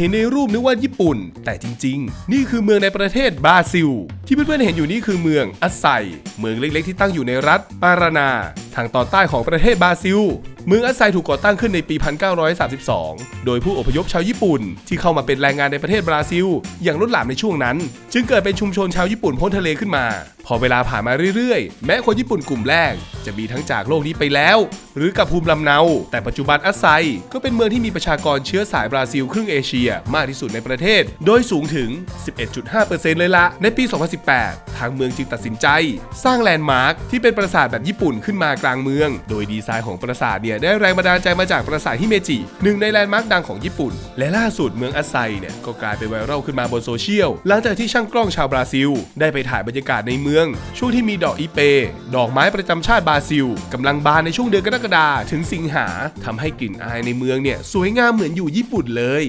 เห็นในรูปนึกว่าญี่ปุ่น แต่จริง ๆ นี่คือเมืองในประเทศบราซิล ที่เพื่อนๆเห็นอยู่นี่คือเมืองอัสไซเมืองเล็กๆที่ตั้งอยู่ในรัฐปารานา ทางตอนใต้ของประเทศบราซิล เมืองอัสไซถูกก่อตั้งขึ้นในปี 1932 โดยผู้อพยพชาวญี่ปุ่น ที่เข้ามาเป็นแรงงานในประเทศบราซิล อย่างล้นหลามในช่วงนั้น จึงเกิดเป็นชุมชนชาวญี่ปุ่นพ้นทะเลขึ้นมา พอเวลาผ่านมาเรื่อยๆ แม้คนญี่ปุ่นกลุ่มแรก จะมีทั้งจากโลกนี้ไปแล้ว หรือกับภูมิลำเนา แต่ปัจจุบันอัสไซก็เป็นเมืองที่มีประชากรเชื้อสายบราซิล ครึ่งเอเชีย มากที่สุดในประเทศ โดยสูงถึง 11.5%เลยละในปี2018 ทางเมืองจึงตัดสินใจ สร้างแลนด์มาร์คที่เป็นปราสาทแบบญี่ปุ่นขึ้นมากลางเมือง โดยดีไซน์ของปราสาทเนี่ยได้แรงบันดาลใจมาจากปราสาทฮิเมจิหนึ่งในแลนด์มาร์คดังของญี่ปุ่น และล่าสุดเมืองอัสไซเนี่ยก็กลายเป็นไวรัลขึ้นมาบนโซเชียลหลังจากที่ช่างกล้องชาวบราซิล ได้ไปถ่ายบรรยากาศในเมือง ช่วงที่มีดอกอีเป ดอกไม้ประจำชาติบราซิลกำลังบานในช่วงเดือนกรกฎาถึงสิงหาทำให้กลิ่นอายในเมืองเนี่ยสวยงามเหมือนอยู่ญี่ปุ่นเลย